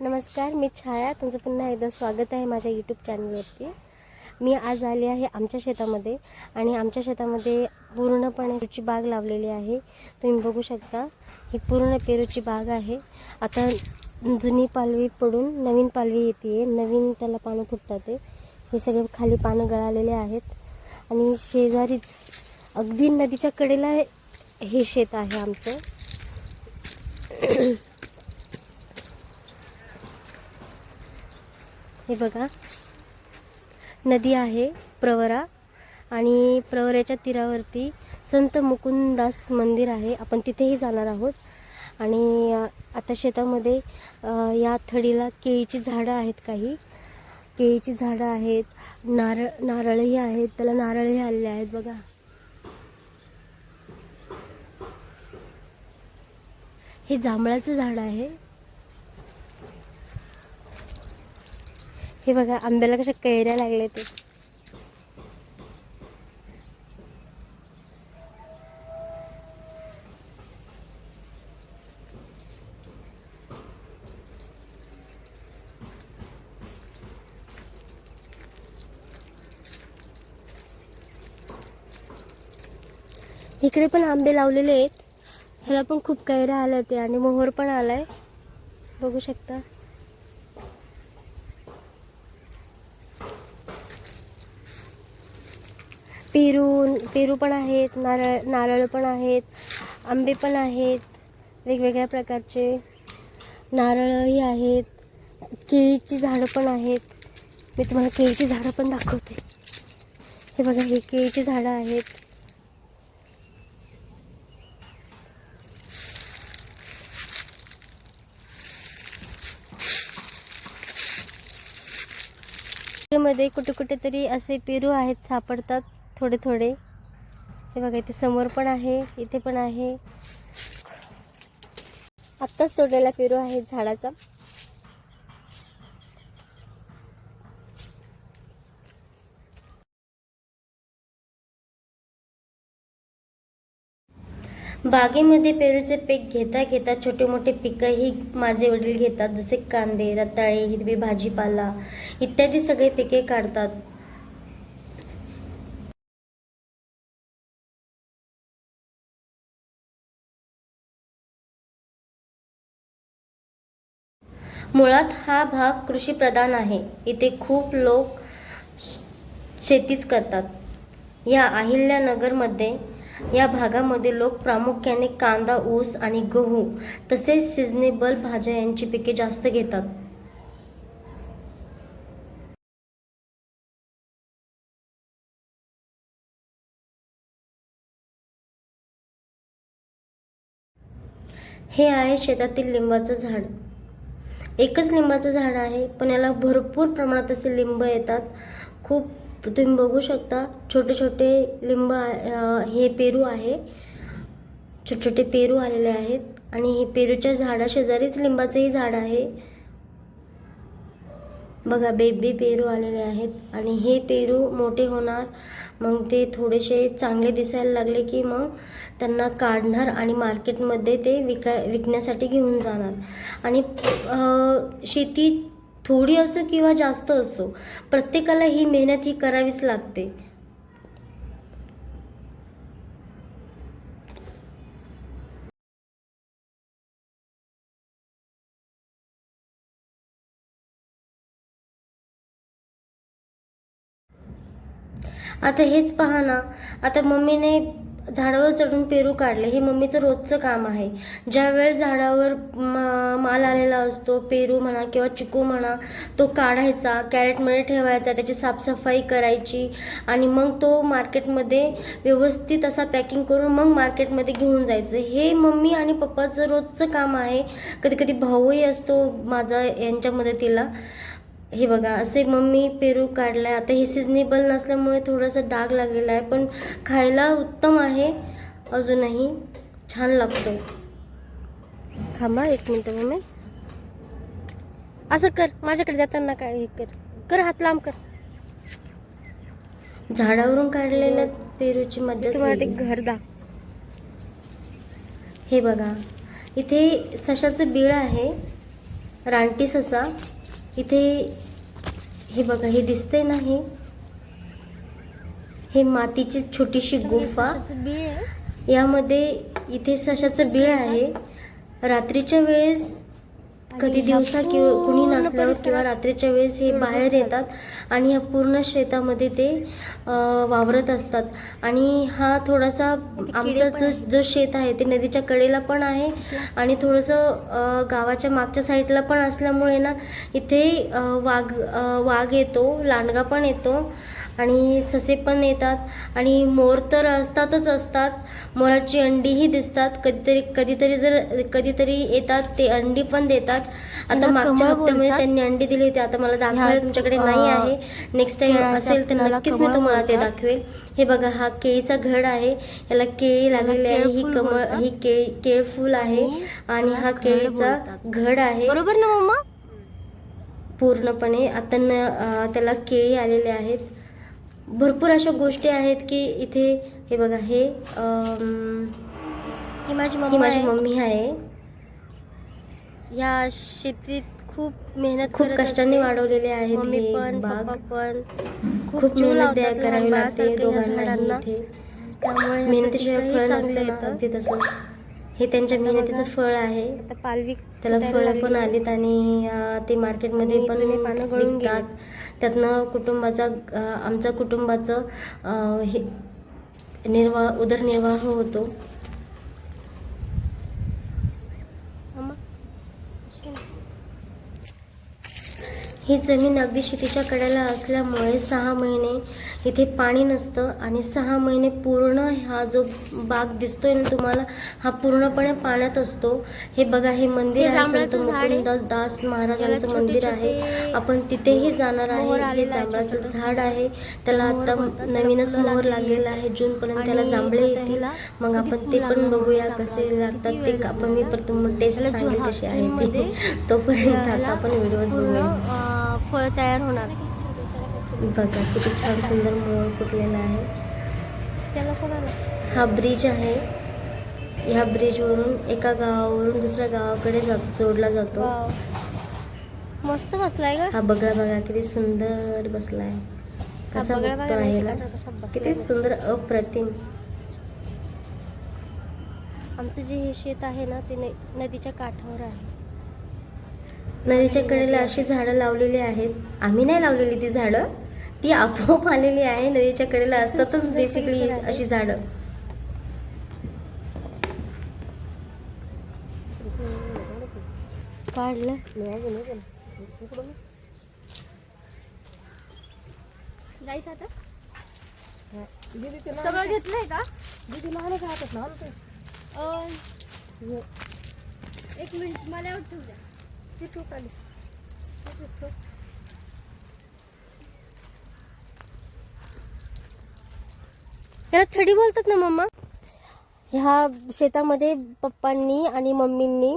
नमस्कार मी छाया. तुमचं पुन्हा एकदा स्वागत आहे माझ्या यूट्यूब चॅनलवरती मी आज आली आहे आमच्या शेतामध्ये आणि आमच्या शेतामध्ये पूर्णपणे पेरूची बाग लावलेली आहे. तुम्ही बघू शकता ही पूर्ण पेरूची बाग आहे. आता जुनी पालवी पडून नवीन पालवी येते नवीन त्याला पानं फुटतात हे सगळे खाली पानं गळालेले आहेत. आणि शेजारीच अगदी नदीच्या कडेला हे शेत आहे आमचं. हे बघा. नदी आहे प्रवरा. आणि प्रवऱ्याच्या तीरावरती संत मुकुंदास मंदिर आहे. आपण तिथेही जाणार आहोत. आणि आता शेतामध्ये या थडीला केळीची झाडं आहेत काही. केळीची झाडं आहेत. नारळ नारळही आहेत. त्याला नारळही आलेले आहेत बघा. हे जांभळाचं झाड आहे. हे बघा आंब्याला कशा कैऱ्या लागल्या ते. इकडे पण आंबे लावलेले आहेत. ह्याला पण खूप कैऱ्या आल्या ते आणि मोहर पण आलाय. बघू शकता. पेरू पेरू पण आहेत नारळ नारळ पण आहेत आंबे पण आहेत वेगवेगळ्या प्रकारचे नारळही आहेत केळीची झाडं पण आहेत. मी तुम्हाला केळीची झाडं पण दाखवते. हे बघा हे केळीची झाडं आहेत. मध्ये कुठे कुठे तरी असे पेरू आहेत सापडतात. थोडे थोडे. हे बघा इथे समोर पण आहे इथे पण आहे. आत्ताच तोडलेला पेरू आहे झाडाचा. बागेमध्ये पेरूचे पीक घेता घेता छोटे मोठे पिकंही माझे वडील घेतात जसे कांदे रताळे हिरवी भाजीपाला इत्यादी सगळे पिके काढतात. मुळात हा भाग कृषीप्रधान आहे. इथे खूप लोक शेतीच करतात. या अहिल्यानगरमध्ये या भागामध्ये लोक प्रामुख्याने कांदा ऊस आणि गहू तसेच सिजनेबल भाज्या यांची पिके जास्त घेतात. हे आहे शेतातील लिंबाचं झाड. एकच लिंबाचं झाड आहे पण याला भरपूर प्रमाणात असे लिंब येतात. खूप तुम्ही बघू शकता छोटे छोटे लिंब हे पेरू आहे. छोटे छोटे पेरू आलेले आहेत. आणि हे पेरूच्या झाडाशेजारीच लिंबाचंही झाड आहे. बघा बेबी पेरू आलेले आहेत आणि हे पेरू मोठे होणार. मग ते थोडेसे चांगले दिसायला लागले की मग त्यांना काढणार आणि मार्केटमध्ये ते विका विकण्यासाठी घेऊन जाणार. आणि शेती थोडी असो किंवा जास्त असो प्रत्येकाला ही मेहनत ही करावीच लागते. आता हेच पहा ना. आता मम्मीने झाडावर चढून पेरू काढले. हे मम्मीचं रोजचं काम आहे. ज्या वेळ झाडावर मा माल आलेला असतो पेरू म्हणा किंवा चिकू म्हणा तो काढायचा कॅरेटमध्ये ठेवायचा त्याची साफसफाई करायची आणि मग तो मार्केटमध्ये व्यवस्थित असा पॅकिंग करून मग मार्केटमध्ये घेऊन जायचं. हे मम्मी आणि पप्पाचं रोजचं काम आहे. कधी कधी भाऊही असतो माझा यांच्या मदतीला हे बघा असे मम्मी पेरू काढलाय. आता हे सिजनेबल नसल्यामुळे थोडंसं डाग लागलेला आहे पण खायला उत्तम आहे. अजूनही छान लागतो. थांबा एक मिनटं मम्मी. असं कर माझ्याकडे जाताना काय हे कर. कर हात लांब कर. झाडावरून काढलेल्या पेरूची मज्जा तुम्हाला ते घर दाख. हे बघा इथे सशाचं बीळ आहे रानटी ससा. इथे हे बघा हे दिसते ना हे? हे मातीची छोटीशी गुफा. यामध्ये इथे सशाचं बिळ आहे. रात्रीच्या वेळेस कधी दिवसा किंवा कुणी नसल्यावर किंवा रात्रीच्या वेळेस हे बाहेर येतात आणि या पूर्ण शेतामध्ये ते वावरत असतात. आणि हा थोडासा आमचा जो जो शेत आहे ते नदीच्या कडेला पण आहे आणि थोडंसं गावाच्या मागच्या साईडला पण असल्यामुळे ना इथे वाघ वाघ येतो लांडगा पण येतो आणि ससे पण येतात. आणि मोर तर असतातच असतात. मोराची अंडीही दिसतात. कधीतरी कधीतरी जर कधीतरी येतात ते अंडी पण देतात. आता मागच्या हप्त्यामध्ये. त्यांनी अंडी दिली होती. आता मला दाखवायला तुमच्याकडे नाही आहे. नेक्स्ट टाइम असेल तर नक्कीच मी तुम्हाला ते. दाखवेल. हे बघा हा केळीचा घड आहे. याला केळी लागलेली आहे. ही कमळ. ही केळी केळफूल आहे. आणि हा केळीचा. घड आहे. बरोबर ना मम्मा? पूर्णपणे. आता न त्याला केळी आलेले आहेत. भरपूर अशा गोष्टी आहेत की इथे हे बघा हे ही माझी मम्मा माझी आहे. मम्मी आहे या शेतीत खूप मेहनत खूप कष्टाने. वाढवलेले आहेत मम्मी हे पण खूप मेहनत करावी लागते त्यामुळे मेहनतीशिवाय फळ नसतं. अगदी तसंच हे त्यांच्या मेहनतीचं. फळ आहे पालवी त्याला फळं पण. आलीत आणि ते मार्केटमध्ये पण पानं गळून विकतात त्यातनं कुटुंबाचा अं, आमच्या कुटुंबाचं हे निर्वाह उदरनिर्वाह होतो मम्मा, अशी ना. ही जमीन अगदी शेतीच्या कडेला असल्यामुळे सहा महिने इथे पाणी नसतं आणि सहा महिने पूर्ण हा जो बाग दिसतोय ना तुम्हाला हा पूर्णपणे पाण्यात असतो. हे बघा हे मंदिर आहे संत दास महाराजांचं मंदिर आहे. आपण तिथेही जाणार आहे. हे जांभळाचं झाड आहे. त्याला आता नवीनच मोहर लागलेली आहे. जून पर्यंत त्याला जांभळे येतील. मग आपण ते पण बघूया? कसे लागतात ते. आपण मी? पण तुम्हाला टेस्ट सांगेल कशी आहे ती. तोपर्यंत आता आपण व्हिडिओज पूर्ण बघूया. फळ तयार होणार. बघा किती छान सुंदर मोर फुटलेला आहे. त्याला कोणाला हा ब्रिज आहे. ह्या ब्रिजवरून एका गावावरून दुसऱ्या गावाकडे जा जोडला जातो. मस्त बसलाय का हा बगळा बघा किती सुंदर बसलाय. कसा आहे किती. सुंदर अप्रतिम. आमचं जे हे शेत आहे ना ते नदीच्या काठावर आहे. नदीच्या कडेला अशी झाडं लावलेली आहेत. आम्ही नाही लावलेली ती झाडं. ती आपोआप आलेली आहे. नदीच्या कडेला असतातच बेसिकली. अशी झाडं. काढलं जायचं आता? सगळं घेतलंय का? एक मिनिट. मला ती टूक आली त्याला थडी बोलतात ना मम्मा? ह्या शेतामध्ये पप्पांनी आणि मम्मींनी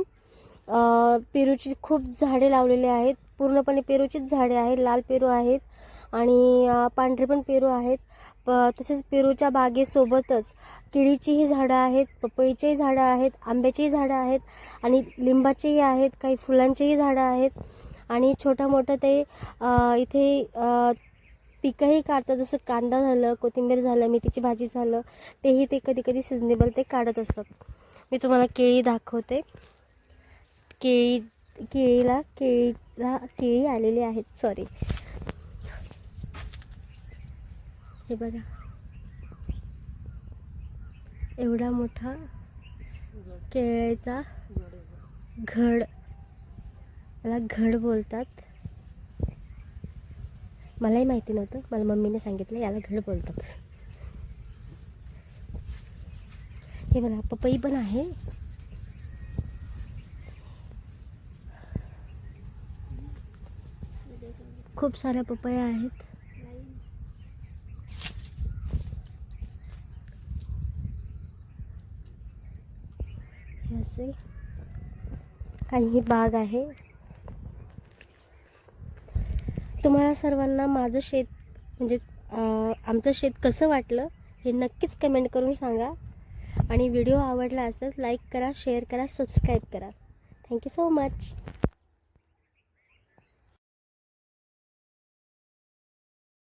पेरूची खूप झाडे लावलेली आहेत. पूर्णपणे पेरूचीच झाडे आहेत. लाल पेरू आहेत आणि पांढरे पण पेरू आहेत. प तसेच पेरूच्या बागेसोबतच केळीचीही झाडं आहेत पपईचीही झाडं आहेत आंब्याचीही झाडं आहेत आणि लिंबाचीही आहेत काही फुलांचेही झाडं आहेत. आणि छोटं मोठं ते इथे पिकंही काढतात. जसं कांदा झालं कोथिंबीर झालं मेथीची भाजी झालं तेही ते कधी कधी सिजनेबल ते काढत असतात. मी तुम्हाला केळी दाखवते. केळी केळीला केळीला केळी आलेली आहेत. सॉरी हे बघा. एवढा मोठा केळीचा घड. याला घड बोलतात. मलाही माहिती नव्हतं. मला मम्मीने सांगितलं याला घड बोलतात. हे बघा पपई पण आहे. खूप साऱ्या पपया आहेत. हे असे. आणि ही बाग आहे. तुम्हाला सर्वांना माझं शेत म्हणजे आमचं शेत कसं वाटलं हे नक्कीच कमेंट करून सांगा. आणि व्हिडिओ आवडला असल्यास लाईक करा शेअर करा सबस्क्राईब करा. Thank you so much.